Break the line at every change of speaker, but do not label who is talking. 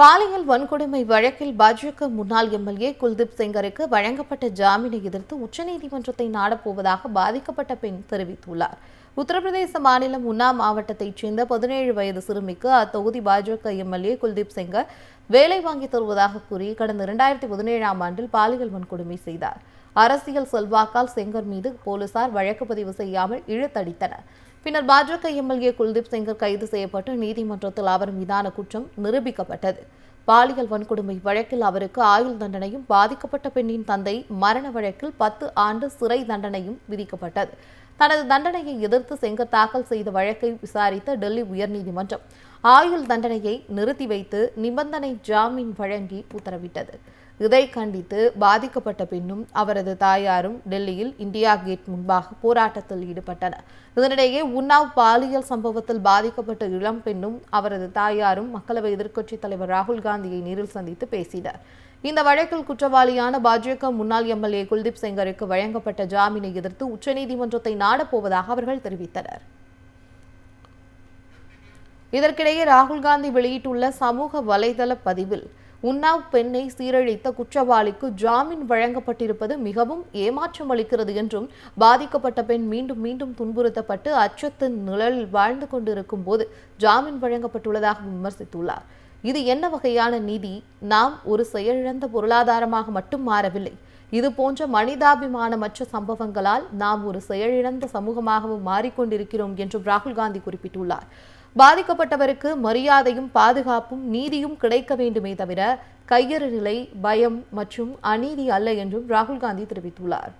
பாலியல் வன்கொடுமை வழக்கில் பாஜக முன்னாள் எம்எல்ஏ குல்தீப் செங்கருக்கு வழங்கப்பட்ட ஜாமீனை எதிர்த்து உச்சநீதிமன்றத்தை நாடப்போவதாக பாதிக்கப்பட்ட பெண் தெரிவித்துள்ளார். உத்தரப்பிரதேச மாநிலம் உன்னா மாவட்டத்தைச் சேர்ந்த பதினேழு வயது சிறுமிக்கு அத்தொகுதி பாஜக எம்எல்ஏ குல்தீப் செங்கர் வேலை வாங்கி தருவதாக கூறி கடந்த இரண்டாயிரத்தி பதினேழாம் ஆண்டில் பாலியல் வன்கொடுமை செய்தார். அரசியல் செல்வாக்கால் செங்கர் மீது போலீசார் வழக்கு பதிவு செய்யாமல் இழுத்தடித்தனர். பின்னர் பாஜக எம்எல்ஏ குல்தீப் சிங்கர் கைது செய்யப்பட்டு நீதிமன்றத்தில் அவர் மீதான குற்றம் நிரூபிக்கப்பட்டது. பாலியல் வன்கொடுமை வழக்கில் அவருக்கு ஆயுள் தண்டனையும் பாதிக்கப்பட்ட பெண்ணின் தந்தை மரண வழக்கில் பத்து ஆண்டு சிறை தண்டனையும் விதிக்கப்பட்டது. தனது தண்டனையை எதிர்த்து செங்கர் தாக்கல் செய்த வழக்கை விசாரித்த டெல்லி உயர்நீதிமன்றம் ஆயுள் தண்டனையை நிறுத்தி வைத்து நிபந்தனை ஜாமீன் வழங்கி உத்தரவிட்டது. இதை கண்டித்து பாதிக்கப்பட்ட பெண்ணும் அவரது தாயாரும் டெல்லியில் இந்தியா கேட் முன்பாக போராட்டத்தில் ஈடுபட்டனர். இதனிடையே உன்னாவ் பாலியல் சம்பவத்தில் பாதிக்கப்பட்ட இளம் பெண்ணும் அவரது தாயாரும் மக்களவை எதிர்க்கட்சித் தலைவர் ராகுல் காந்தியை நேரில் சந்தித்து பேசினர். இந்த வழக்கில் குற்றவாளியான பாஜக முன்னாள் எம்எல்ஏ குல்தீப் செங்கருக்கு வழங்கப்பட்ட ஜாமீனை எதிர்த்து உச்சநீதிமன்றத்தை நாடப்போவதாக அவர்கள் தெரிவித்தனர். இதற்கிடையே ராகுல் காந்தி வெளியிட்டுள்ள சமூக வலைதள பதிவில் உன்னாவ் பெண்ணை சீரழித்த குற்றவாளிக்கு ஜாமீன் வழங்கப்பட்டிருப்பது மிகவும் ஏமாற்றம் அளிக்கிறது என்றும் பாதிக்கப்பட்ட பெண் மீண்டும் மீண்டும் துன்புறுத்தப்பட்டு அச்சத்தின் நிழலில் வாழ்ந்து கொண்டிருக்கும் போது ஜாமீன் வழங்கப்பட்டுள்ளதாக விமர்சித்துள்ளார். இது என்ன வகையான நீதி? நாம் ஒரு செயலிழந்த பொருளாதாரமாக மட்டும் மாறவில்லை. இது போன்ற மனிதாபிமானமற்ற சம்பவங்களால் நாம் ஒரு செயலிழந்த சமூகமாகவும் மாறிக்கொண்டிருக்கிறோம் என்றும் ராகுல் காந்தி குறிப்பிட்டுள்ளார். பாதிக்கப்பட்டவருக்கு மரியாதையும் பாதுகாப்பும் நீதியும் கிடைக்க வேண்டுமே தவிர கையறு நிலை பயம் மற்றும் அநீதி அல்ல என்றும் ராகுல் காந்தி தெரிவித்துள்ளார்.